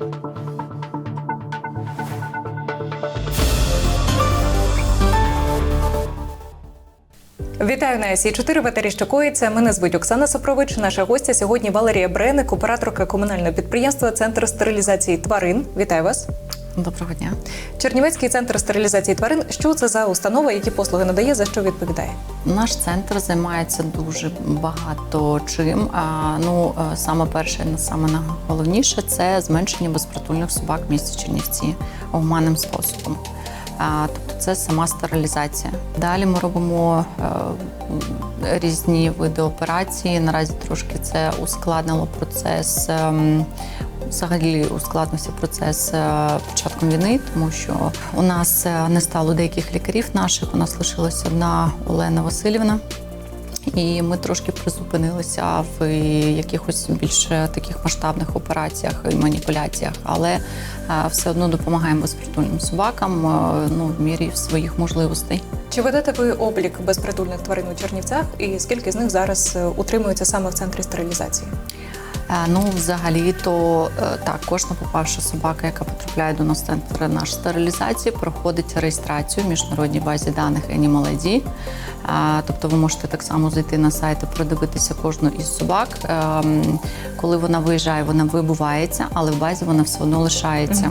Вітаю на СІ 4 в етері що коїться. Мене звуть Оксана Сопрович. Наша гостя сьогодні Валерія Бреник, операторка комунального підприємства Центр стерилізації тварин. Вітаю вас. Доброго дня. Чернівецький центр стерилізації тварин. Що це за установа, які послуги надає, за що відповідає? Наш центр займається дуже багато чим. А, ну е, саме перше, саме найголовніше це зменшення безпритульних собак в місті Чернівці гуманним способом. Тобто це сама стерилізація. Далі ми робимо е, різні види операції. Наразі трошки це ускладнило процес. ем, Взагалі ускладнився процес е, початком війни, тому що у нас е, не стало деяких лікарів наших. У нас лишилася одна Олена Васильівна. І ми трошки призупинилися в якихось більш таких масштабних операціях і маніпуляціях, але е, все одно допомагаємо безпритульним собакам е, ну, в мірі своїх можливостей. Чи ведете ви облік безпритульних тварин у Чернівцях? І скільки з них зараз утримуються утримується саме в центрі стерилізації? Ну, взагалі, то е, так, кожна попавша собака, яка потрапляє до нас центру центр наш стерилізації, проходить реєстрацію в міжнародній базі даних Animal ID. Тобто ви можете так само зайти на сайт і продивитися кожну із собак. Ем, Коли вона виїжджає, вона вибувається, але в базі вона все одно лишається.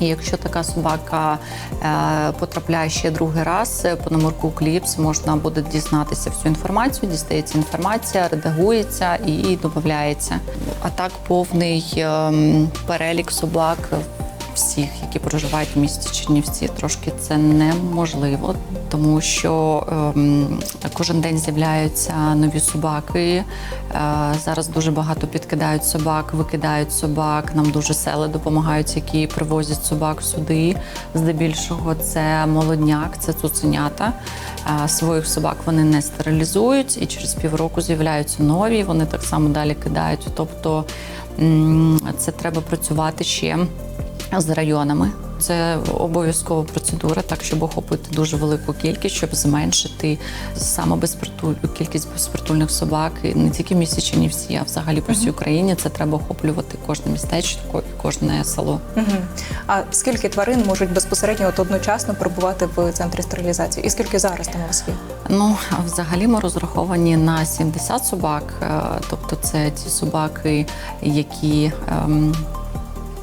І якщо така собака е, потрапляє ще другий раз е, по номерку Кліпс, можна буде дізнатися всю інформацію, дістається інформація, редагується і додається. А так повний ем, перелік собак всіх, які проживають в місті Чернівці, трошки це неможливо, тому що ем, кожен день з'являються нові собаки. Е, зараз дуже багато підкидають собак, викидають собак. Нам дуже сели допомагають, які привозять собак сюди. Здебільшого це молодняк, це цуценята. Е, своїх собак вони не стерилізують, і через півроку з'являються нові. Вони так само далі кидають. Тобто це треба працювати ще з районами. Це обов'язкова процедура, так щоб охопити дуже велику кількість, щоб зменшити саме безпритуль... кількість безпритульних собак не тільки в місті Чернівці, а взагалі по всій Україні. Це треба охоплювати кожне містечко і кожне село. Угу. А скільки тварин можуть безпосередньо от одночасно перебувати в центрі стерилізації? І скільки зараз там у вас є? Ну, взагалі ми розраховані на 70 собак, е, тобто це ті собаки, які. ем,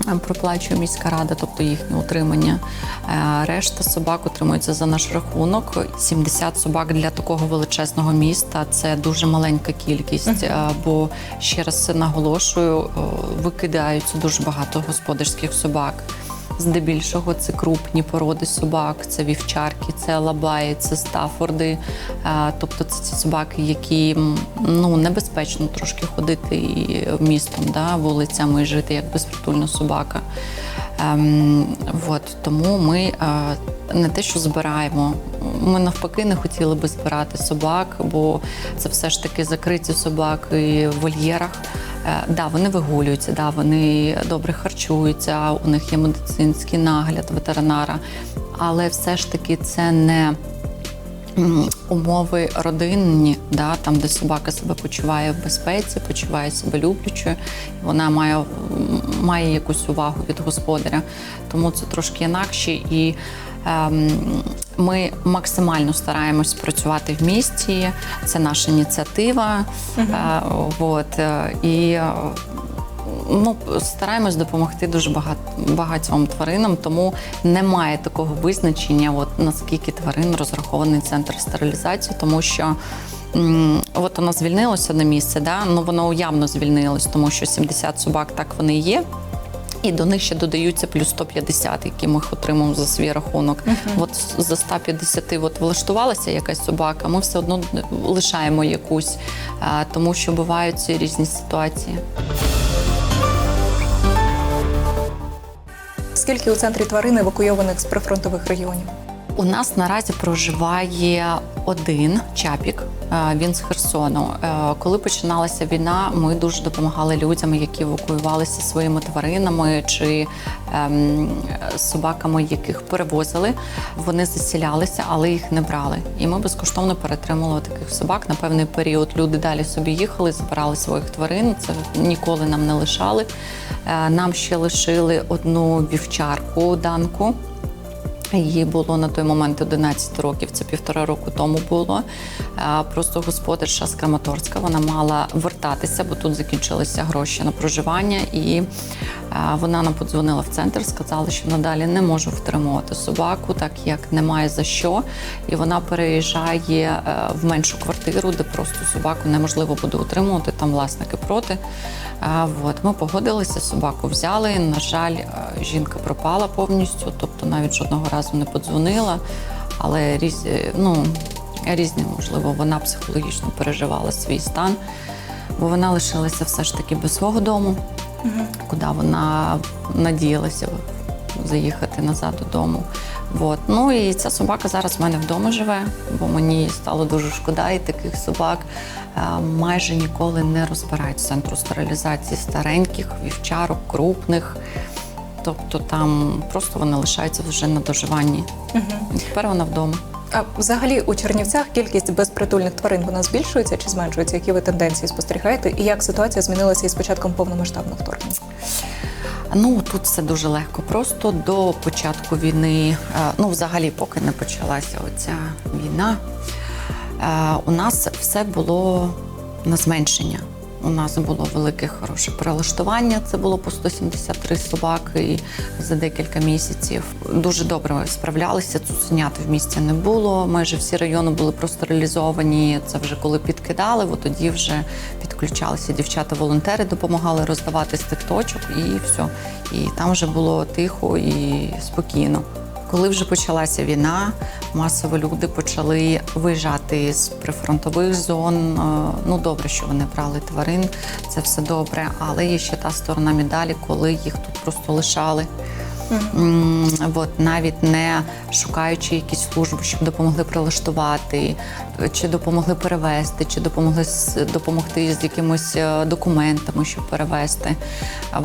Проплачує міська рада, тобто їхнє утримання. Е, Решта собак утримується за наш рахунок. 70 собак для такого величезного міста це дуже маленька кількість. е, Бо ще раз наголошую, е, викидаються дуже багато господарських собак. Здебільшого це крупні породи собак, це вівчарки, це лабаї, це стафорди. Е, Тобто це ці собаки, які ну небезпечно трошки ходити і містом, да, вулицями і жити як безпритульна собака. Ем, от, тому ми е, не те, що збираємо. Ми навпаки не хотіли би збирати собак, бо це все ж таки закриті собаки в вольєрах. Е, Да, вони вигулюються, да, вони добре харчуються, у них є медицинський нагляд ветеринара, але все ж таки це не умови родинні, да, там, де собака себе почуває в безпеці, почуває себе люблячою, вона має, має якусь увагу від господаря. Тому це трошки інакше. І ми максимально стараємось працювати в місті. Це наша ініціатива. Е, от, е, і е, ну, стараємось допомогти дуже багат, багатьом тваринам, тому немає такого визначення, от наскільки тварин розрахований центр стерилізації, тому що. От воно звільнилося на місце, да? ну воно явно звільнилось, тому що 70 собак так вони і є. І до них ще додаються плюс 150, які ми отримуємо за свій рахунок. От за 150 от влаштувалася якась собака, ми все одно лишаємо якусь, тому що бувають ці різні ситуації. Скільки у центрі тварин евакуйованих з прифронтових регіонів? У нас наразі проживає один чапік. е, Він з Херсону. Е, Коли починалася війна, ми дуже допомагали людям, які евакуювалися своїми тваринами чи ем, собаками, яких перевозили. Вони засілялися, але їх не брали. І ми безкоштовно перетримували таких собак. На певний період люди далі собі їхали, забирали своїх тварин. Це ніколи нам не лишали. Е, Нам ще лишили одну вівчарку данку. Їй було на той момент 11 років, це півтора року тому було. Просто господарша з Краматорська вона мала вертатися, бо тут закінчилися гроші на проживання. І вона нам подзвонила в центр, сказала, що надалі не можу втримувати собаку, так як немає за що. І вона переїжджає е, в меншу квартиру, де просто собаку неможливо буде утримувати. Там власники проти. Е, От ми погодилися, собаку взяли. На жаль, е, жінка пропала повністю, тобто навіть жодного разу не подзвонила. Але різ, е, ну, різні, можливо, вона психологічно переживала свій стан, бо вона лишилася все ж таки без свого дому, куди вона надіялася заїхати назад додому. От. Ну і ця собака зараз в мене вдома живе, бо мені стало дуже шкода, і таких собак е, майже ніколи не розбирають з центру стерилізації стареньких, вівчарок, крупних. Тобто там просто вони лишаються вже на доживанні. І тепер вона вдома. А взагалі у Чернівцях кількість безпритульних тварин вона збільшується чи зменшується? Які ви тенденції спостерігаєте? І як ситуація змінилася із початком повномасштабного вторгнення? Ну тут все дуже легко. Просто до початку війни, е, ну взагалі, поки не почалася оця війна, е, у нас все було на зменшення. У нас було велике хороше прилаштування. Це було по 173 собаки І за декілька місяців. Дуже добре справлялися. Цуценят в місті не було. Майже всі райони були простерилізовані. Це вже коли підкидали, от тоді вже підключалися дівчата-волонтери, допомагали роздавати з тих точок, і все. І там вже було тихо і спокійно. Коли вже почалася війна, масово люди почали виїжджати з прифронтових зон. Е, Ну добре, що вони брали тварин, це все добре. Але є ще та сторона медалі, коли їх тут просто лишали. М, От навіть не шукаючи якісь служби, щоб допомогли прилаштувати, чи допомогли перевезти, чи допомогли допомогти з якимись е, документами, щоб перевезти.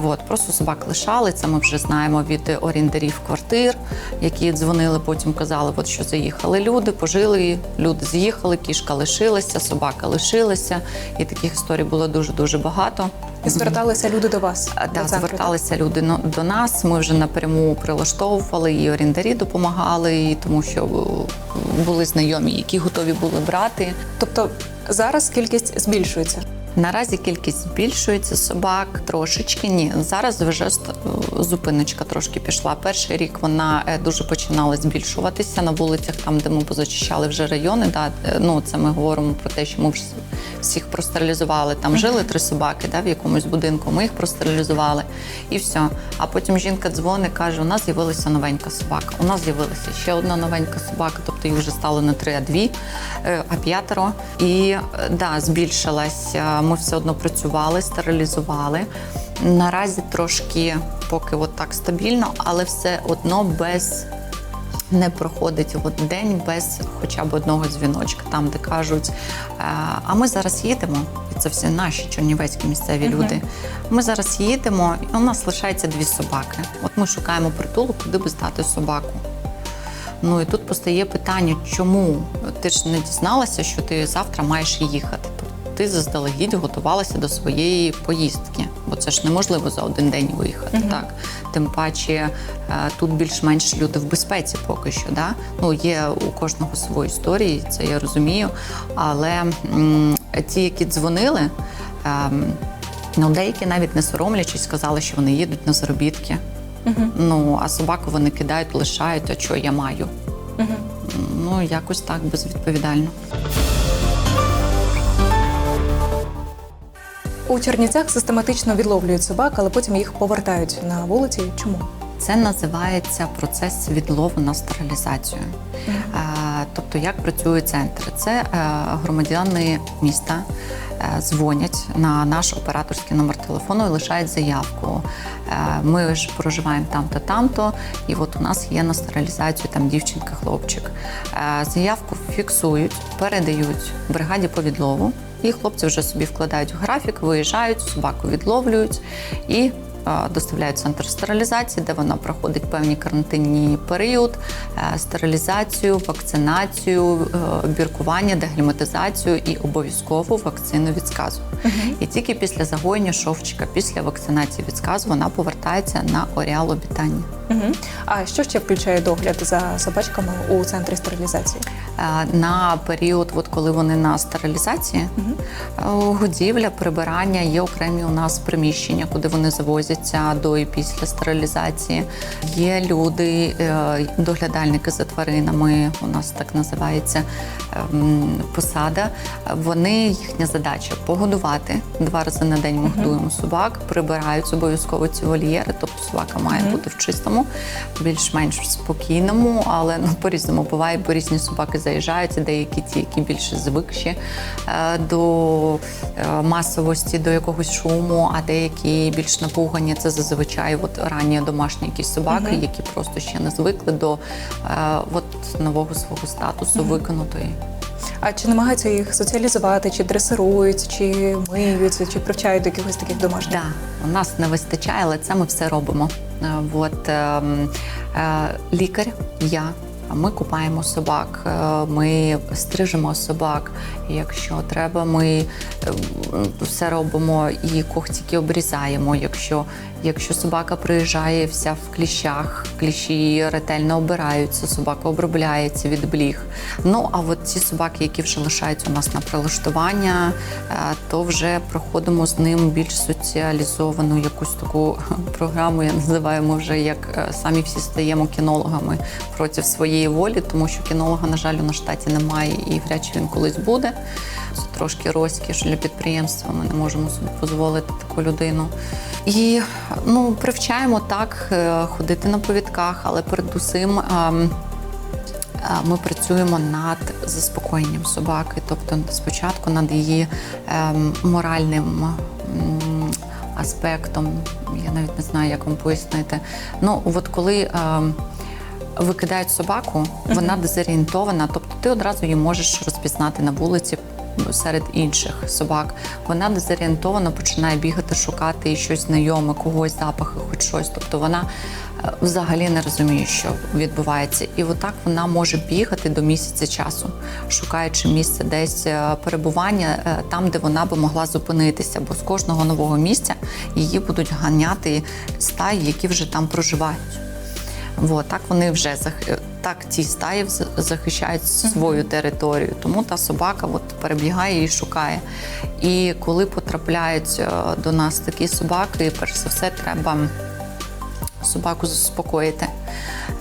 От просто собак лишали. Це ми вже знаємо від орендарів квартир, які дзвонили, потім казали, от що заїхали люди, пожили, люди з'їхали, кішка лишилася, собака лишилася. І таких історій було дуже дуже багато. І зверталися люди до вас? А, до Да, зверталися люди до нас. Ми вже напряму прилаштовували і орендарі допомагали, і тому що е, були знайомі, які готові були брати. Тобто зараз кількість збільшується. Наразі кількість збільшується собак трошечки. Ні, зараз вже ст- зупиночка трошки пішла. Перший рік вона е, дуже починала збільшуватися на вулицях, там де ми позачищали вже райони. Да, е, ну це ми говоримо про те, що ми вже всіх простерилізували. Там жили три собаки, да, в якомусь будинку. Ми їх простерилізували і все. А потім жінка дзвонить, каже: у нас з'явилася новенька собака. У нас з'явилася ще одна новенька собака, тобто їх вже стало не три, а дві, е, а п'ятеро. І е, да, збільшилась. Ми все одно працювали, стерилізували. Наразі трошки поки от так стабільно, але все одно без не проходить от день без хоча б одного дзвіночка, там де кажуть, «Е, а ми зараз їдемо, і це всі наші чернівецькі місцеві люди. Ми зараз їдемо, і у нас лишається дві собаки. От ми шукаємо притулок, куди би здати собаку. Ну і тут постає питання, чому ти ж не дізналася, що ти завтра маєш їхати. Тобто ти заздалегідь готувалася до своєї поїздки, бо це ж неможливо за один день виїхати. Так тим паче е, тут більш-менш люди в безпеці поки що. Да? Ну є у кожного свої історії, це я розумію. Але ті, які дзвонили. ем, Ну, деякі навіть не соромлячись, сказали, що вони їдуть на заробітки. Ну, а собаку вони кидають, лишають, а що я маю? Ну, якось так безвідповідально. У Чернівцях систематично відловлюють собак, але потім їх повертають на вулиці. Чому? Це називається процес відлову на стерилізацію. Е, Тобто, як працює центр? Це е, громадяни міста е, дзвонять на наш операторський номер телефону і лишають заявку. Ми ж проживаємо там-то, там-то, і от у нас є на стерилізацію там дівчинка, хлопчик. Е, Заявку фіксують, передають бригаді по відлову. І хлопці вже собі вкладають в графік, виїжджають, собаку відловлюють і доставляють в центр стерилізації, де вона проходить певний карантинний період, е, стерилізацію, вакцинацію, е, біркування, дегліматизацію і обов'язкову вакцину від сказу. І тільки після загоєння шовчика, після вакцинації від сказу, вона повертається на оріал обітання. Угу. А що ще включає догляд за собачками у центрі стерилізації? Е, На період, от коли вони на стерилізації, е, годівля, прибирання є окремі у нас приміщення, куди вони завозяться до і після стерилізації. Є люди, е, доглядальники за тваринами, у нас так називається ем, посада. Вони їхня задача погодувати два рази на день. Ми годуємо собак, прибирають обов'язково ці вольєри, тобто собака має бути в чистому, більш-менш спокійному, але ну по-різному буває, бо різні собаки заїжджають, і деякі ті, які більше звикші е, до е, масовості, до якогось шуму, а деякі більш напугані. Це зазвичай от ранні домашні якісь собаки, які просто ще не звикли до е, от нового свого статусу виконутої. А чи намагаються їх соціалізувати, чи дресирують, чи миються, чи привчають до якихось таких домашніх? Да, у нас не вистачає, але це ми все робимо. Е, От ем, е, лікар, я. Ми купаємо собак, е, ми стрижемо собак. Якщо треба, ми е, все робимо і когтики обрізаємо. Якщо, якщо собака приїжджає вся в кліщах, кліщі ретельно обираються, собака обробляється від бліг. Ну а от ті собаки, які вже лишаються у нас на прилаштування, е, то вже проходимо з ним більш соціалізовану якусь таку програму. Я називаю ми вже як е, самі всі стаємо кінологами проти своєї волі, тому що кінолога, на жаль, у нас штаті немає і вряд чи він колись буде. Це трошки розкіш для підприємства. Ми не можемо собі дозволити таку людину. І ну, привчаємо так е, ходити на повідках, але передусім. ем, Е, Ми працюємо над заспокоєнням собаки, тобто спочатку над її ем, моральним аспектом. Я навіть не знаю, як вам пояснити. Ну, от коли ем, викидають собаку, вона дезорієнтована, тобто ти одразу її можеш розпізнати на вулиці. Серед інших собак вона дезорієнтовано починає бігати, шукати щось знайоме, когось запахи, хоч щось. Тобто вона е, взагалі не розуміє, що відбувається. І отак вона може бігати до місяця часу, шукаючи місце десь е, перебування е, там, де вона би могла зупинитися. Бо з кожного нового місця її будуть ганяти стаї, які вже там проживають. От, так вони вже. Так ці стаї захищають свою територію. Тому та собака от перебігає і шукає. І коли потрапляють е, до нас такі собаки, перш за все треба собаку заспокоїти.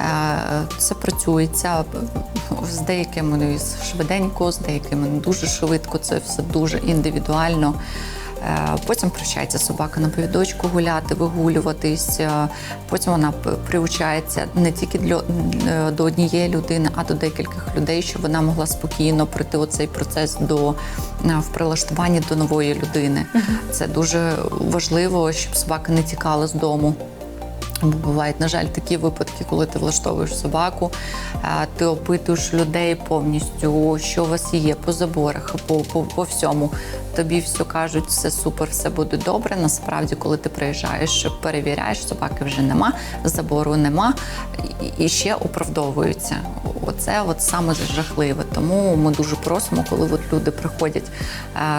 Е, Це працюється з деякими швиденько, з деякими не дуже швидко. Це все дуже індивідуально. Е, Потім прощається собака на повідочку гуляти, вигулюватись. Е, Потім вона приучається не тільки для, е, до однієї людини, а до декількох людей, щоб вона могла спокійно пройти оцей процес до в прилаштуванні до нової людини. Це дуже важливо, щоб собака не тікала з дому. Бо бувають, на жаль, такі випадки, коли ти влаштовуєш собаку, ти опитуєш людей повністю, що у вас є по заборах, по, по, по всьому. Тобі все кажуть, все супер, все буде добре. Насправді, коли ти приїжджаєш, перевіряєш, собаки вже нема, забору нема і, ще оправдовуються. Оце от саме жахливе. Тому ми дуже просимо, коли от люди приходять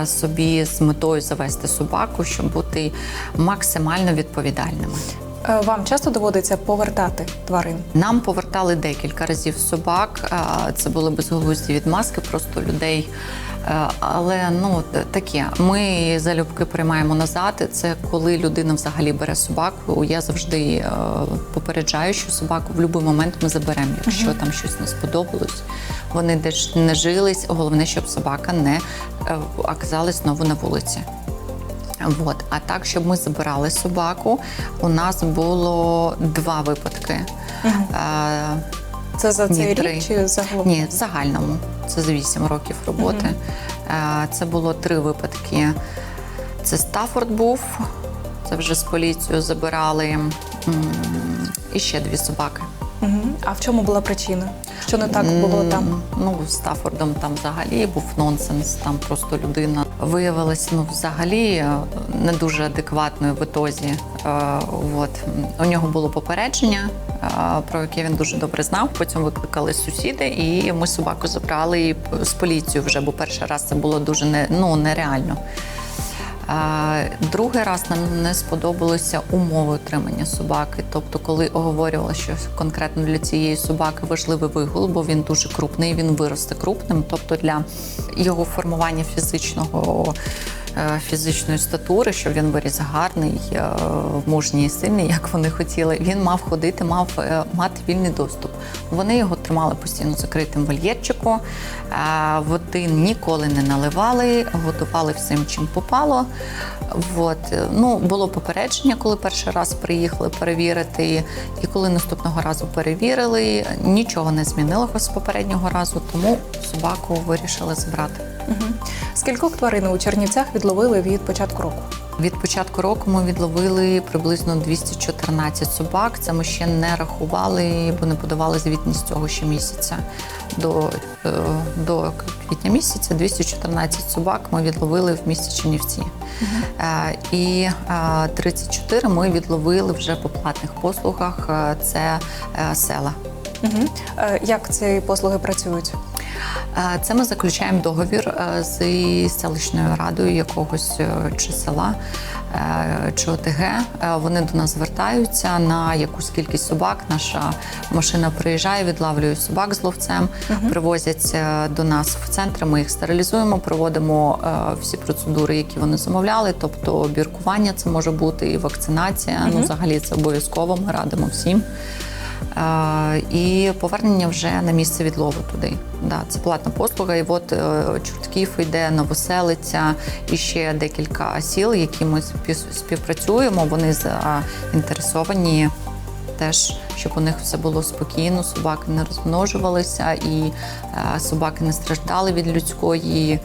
собі з метою завести собаку, щоб бути максимально відповідальними. Е, Вам часто доводиться повертати тварин? Нам повертали декілька разів собак. Е, Це були безголузді відмазки, просто людей. Е, Але ну таке. Ми залюбки приймаємо назад. Це коли людина взагалі бере собаку. Я завжди попереджаю, що собаку в будь-який момент ми заберемо, якщо там щось не сподобалось. Вони десь не жились. Головне, щоб собака не оказалась знову на вулиці. От. А так, щоб ми забирали собаку, у нас було два випадки. Е, Це за цей три. рік чи загалом? ні, в загальному це за 8 років роботи. Е, Це було три випадки. Це Стафорд був, це вже з поліцією забирали. І ще дві собаки. А в чому була причина? Що не так було там? Ну, з Стаффордом там взагалі був нонсенс. Там просто людина виявилась ну, взагалі е, не дуже адекватною в ітозі. Е, От. У нього було попередження, е, про яке він дуже добре знав. Потім викликали сусіди, і ми собаку забрали з поліцією вже, бо перший раз це було дуже не, ну, нереально. Другий раз нам не сподобалися умови утримання собаки. Тобто, коли оговорювала, що конкретно для цієї собаки важливий вигул, бо він дуже крупний, він виросте крупним. Тобто для його формування фізичного. е, Фізичної статури, щоб він виріс гарний, е, мужній і сильний, як вони хотіли. Він мав ходити, мав е, мати вільний доступ. Вони його тримали постійно закритим вольєрчику. Е, Води ніколи не наливали, готували всім, чим попало. От. Ну, було попередження, коли перший раз приїхали перевірити, і коли наступного разу перевірили, нічого не змінилося з попереднього разу, тому собаку вирішили забрати. Угу. Скількох тварин у Чернівцях відловили від початку року? Від початку року ми відловили приблизно 214 собак. Це ми ще не рахували, бо не подавали звітність цього ще місяця. До, е, до квітня місяця 214 собак ми відловили в місті Чернівці. Е, І е, 34 ми відловили вже по платних послугах. Е, Це е, села. Угу. Як ці послуги працюють? Е, Це ми заключаємо договір е, з селищною радою якогось е, чи села чи ОТГ. Вони до нас звертаються на якусь кількість собак. Наша машина приїжджає, відлавлює собак з ловцем, привозять е, до нас в центр. Ми їх стерилізуємо, проводимо всі процедури, які вони замовляли. Тобто біркування це може бути і вакцинація. Ну, взагалі це обов'язково. Ми радимо всім. Е, і повернення вже на місце відлову туди. Да, це платна послуга. І от е, Чортків йде Новоселиця і ще декілька сіл, які ми спів- співпрацюємо. Вони заінтересовані теж, щоб у них все було спокійно, собаки не розмножувалися і е, собаки не страждали від людської.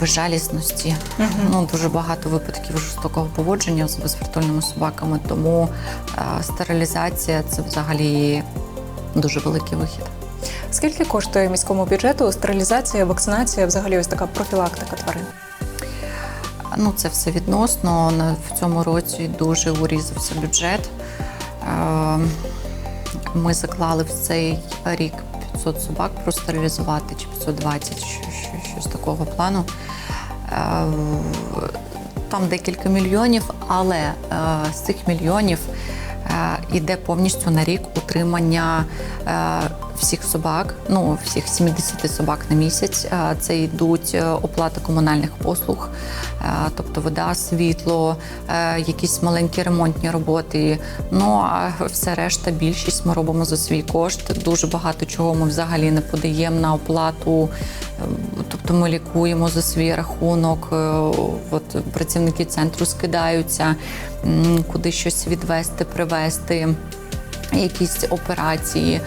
Безжалісності. Ну, дуже багато випадків жорстокого поводження з безпритульними собаками, тому е, стерилізація це взагалі дуже великий вихід. Скільки коштує міському бюджету стерилізація, вакцинація, взагалі ось така профілактика тварин? Ну, це все відносно. В цьому році дуже урізався бюджет. Е, Ми заклали в цей рік 500 собак простерилізувати, чи 520, що- що- щось такого плану. Е, Там декілька мільйонів, але е, з цих мільйонів іде повністю на рік утримання е, всіх собак, ну всіх 70 собак на місяць. Це йдуть е, оплата комунальних послуг, е, тобто вода, світло, е, якісь маленькі ремонтні роботи. Ну а все решта, більшість ми робимо за свій кошт. Дуже багато чого ми взагалі не подаємо на оплату. Тобто ми лікуємо за свій рахунок. От працівники центру скидаються, куди щось відвести, привезти, якісь операції.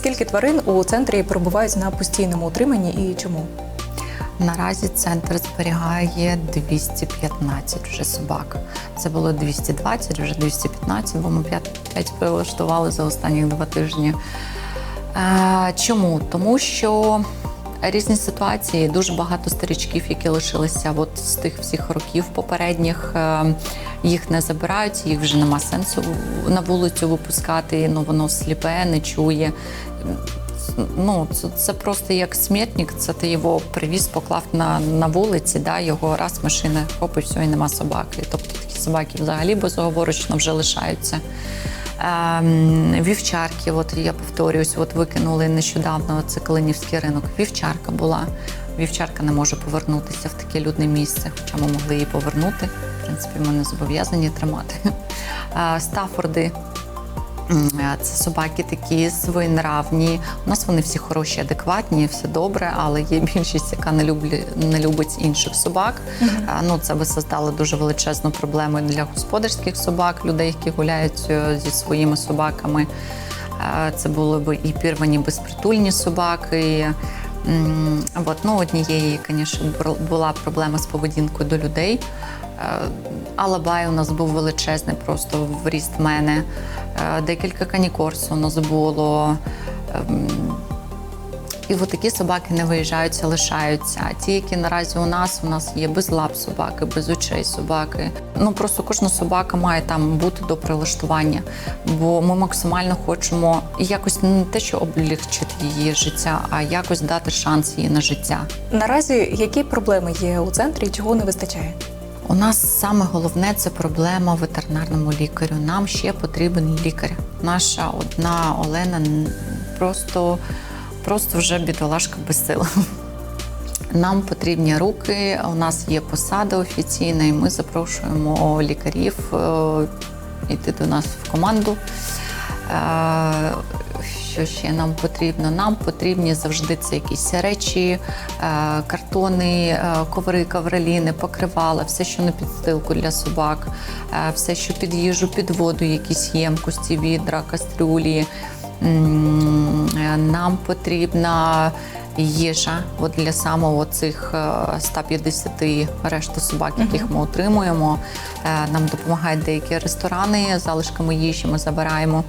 Скільки тварин у центрі перебувають на постійному утриманні і чому? Наразі центр зберігає 215 вже собак. Це було 220, вже 215, бо ми 5, 5 прилаштували за останні два тижні. Е, чому? Тому що різні ситуації, дуже багато старічків, які лишилися от з тих всіх років попередніх. е, Їх не забирають, їх вже нема сенсу на вулицю випускати. Ну воно сліпе, не чує. Ну, це, це просто як смітник, це ти його привіз, поклав на, на вулиці, да, його раз машина, хоп, і все, і нема собаки. Тобто такі собаки взагалі безоговорочно вже лишаються. Ем, вівчарки, от я повторююсь, от викинули нещодавно це Калинівський ринок. Вівчарка була. Вівчарка не може повернутися в таке людне місце, хоча ми могли її повернути. В принципі, ми не зобов'язані тримати. Е, Стафорди Це собаки такі своєнравні. У нас вони всі хороші, адекватні, все добре, але є більшість, яка не люблі, не любить інших собак. Е, Ну, це би создало дуже величезну проблему для господарських собак, людей, які гуляють е, зі своїми собаками. Е, Це були б і пірвані безпритульні собаки. От, ну, однієї, звісно, була проблема з поведінкою до людей. Е, Алабай у нас був величезний, просто в ріст мене. Е, Декілька канікорс у нас було. Ем, І от такі собаки не виїжджаються, лишаються. Ті, які наразі у нас, у нас є без лап собаки, без очей собаки. Ну просто кожна собака має там бути до прилаштування, бо ми максимально хочемо якось не те, що облегчити її життя, а якось дати шанс їй на життя. Наразі які проблеми є у центрі, і чого не вистачає? У нас саме головне це проблема ветеринарному лікарю. Нам ще потрібен лікар. Наша одна Олена просто, просто вже бідолашка без сил. Нам потрібні руки. У нас є посада офіційна, і ми запрошуємо лікарів е, йти до нас в команду. Що ще нам потрібно? Нам потрібні завжди це якісь речі, е, картони, е, коври, кавреліни, покривала, все, що на підстилку для собак, е, все, що під їжу, під воду, якісь ємкості, відра, кастрюлі. Нам потрібна їжа от для самого цих е, 150 решти собак, яких ми отримуємо. Нам допомагають деякі ресторани залишками їжі. Ми забираємо.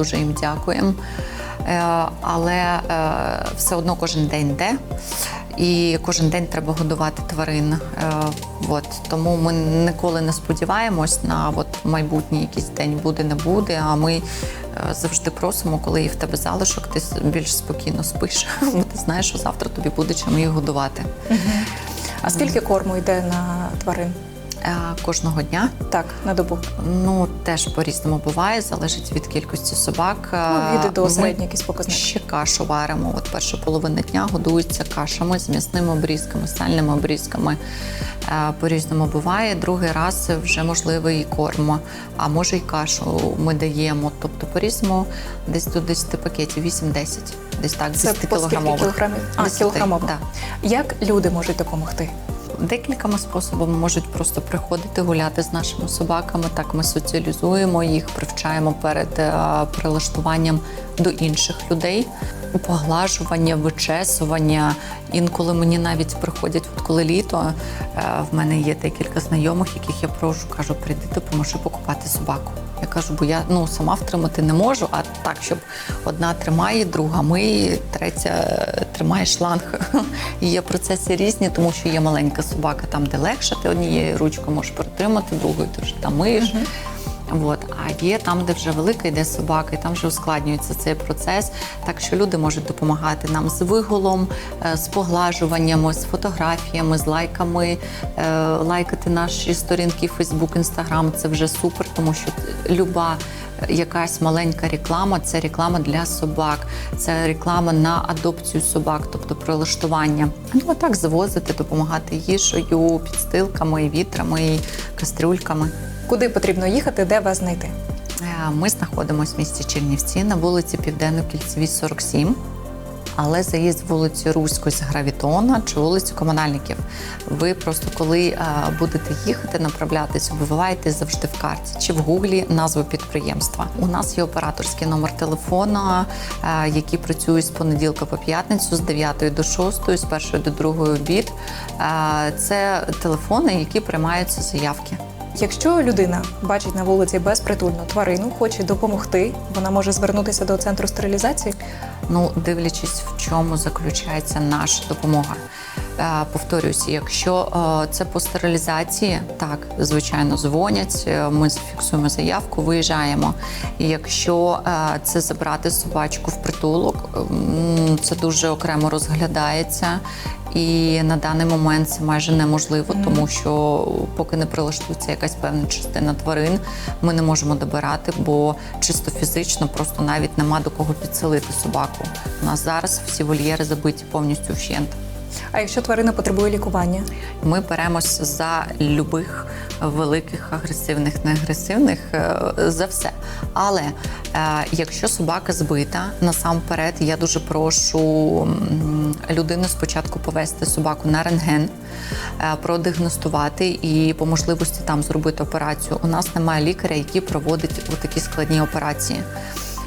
Дуже їм дякуємо. Е, Але е, все одно кожен день йде. І кожен день треба годувати тварин. Е, От. Тому ми ніколи не сподіваємось на от майбутній якийсь день буде, не буде. А ми завжди просимо, коли є в тебе залишок, ти більш спокійно спиш, бо ти знаєш, що завтра тобі буде чим їх годувати. А скільки корму йде на тварин? Е, Кожного дня Так, на добу. Ну, теж по-різному буває, залежить від кількості собак. Ну, від до Ми середній якийсь показник. Ще кашу варимо. От перша половина дня годується кашами з м'ясними обрізками, сальними обрізками. Е, По-різному буває. Другий раз вже можливо і корм, а може і кашу ми даємо. Тобто по-різному десь до 10 пакетів, 8-10. Десь так, Це 10 кілограмових. кілограмів? А, 10, кілограмово. да. Як люди можуть допомогти? Декількома способами можуть просто приходити гуляти з нашими собаками. Так ми соціалізуємо їх, привчаємо перед е, прилаштуванням до інших людей. Поглажування, вичесування. Інколи мені навіть приходять, от коли літо, е, в мене є декілька знайомих, яких я прошу, кажу, прийди, допоможи покупати собаку. Я кажу, бо я ну сама втримати не можу, а так, щоб одна тримає, друга миє, третя е, тримає шланг. Є процеси різні, тому що є маленька собака, там де легше, ти однією ручкою можеш протримати, другою ти вже там миєш. От. А є там, де вже велика йде собака, і там вже ускладнюється цей процес. Так що люди можуть допомагати нам з виголом, е, з поглажуваннями, з фотографіями, з лайками, е, лайкати наші сторінки Facebook, Instagram. Це вже супер, тому що люба якась маленька реклама це реклама для собак, це реклама на адопцію собак, тобто прилаштування. Ну а так завозити, допомагати їжею, підстилками, вітрами, кастрюльками. Куди потрібно їхати, де вас знайти? Е, Ми знаходимося в місті Чернівці на вулиці Південно-Кільцевій, 47. Але заїзд вулиці Руської з Гравітона чи вулицю Комунальників. Ви просто коли е, будете їхати, направлятися, вбиваєте завжди в карті чи в гуглі назву підприємства. У нас є операторський номер телефона, е, який працює з понеділка по п'ятницю, з 9 до 6, з 1 до 2 обід. Е, Це телефони, які приймаються заявки. Якщо людина бачить на вулиці безпритульну тварину, хоче допомогти, вона може звернутися до центру стерилізації. Ну, дивлячись, в чому заключається наша допомога. Е, повторюсь, якщо е, це по стерилізації, так звичайно дзвонять. е, Ми зафіксуємо заявку, виїжджаємо. Якщо це забрати собачку в притулок, це дуже окремо розглядається. І на даний момент це майже неможливо, тому що поки не прилаштується якась певна частина тварин, ми не можемо добирати, бо чисто фізично просто навіть нема до кого підселити собаку. У нас зараз всі вольєри забиті повністю вщент. А якщо тварина потребує лікування, Ми беремось за любих великих агресивних, неагресивних е, за все. Але е, якщо собака збита, насамперед я дуже прошу людину спочатку повести собаку на рентген, е, продіагностувати і по можливості там зробити операцію. У нас немає лікаря, який проводить такі складні операції.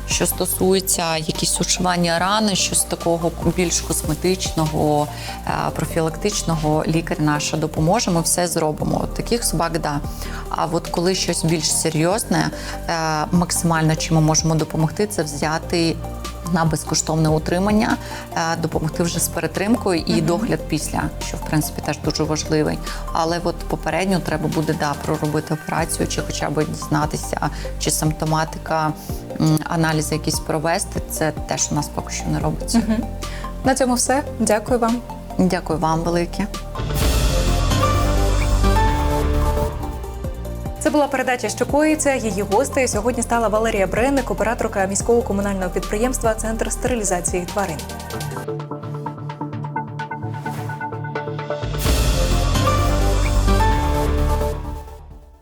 Що стосується якісь ушивання рани, щось такого більш косметичного, е, профілактичного, лікар наша допоможе. Ми все зробимо. Таких собак, да. А от коли щось більш серйозне, е, максимально чим ми можемо допомогти, це взяти. На безкоштовне утримання е, допомогти вже з перетримкою і догляд після, що в принципі теж дуже важливий. Але от попередньо треба буде да проробити операцію, чи хоча б дізнатися, чи симптоматика, аналізи якісь провести. Це теж у нас поки що не робиться. На цьому все. Дякую вам. Дякую вам велике. Це була передача що коїться. Її гостею сьогодні стала Валерія Бренник, операторка міського комунального підприємства Центр стерилізації тварин.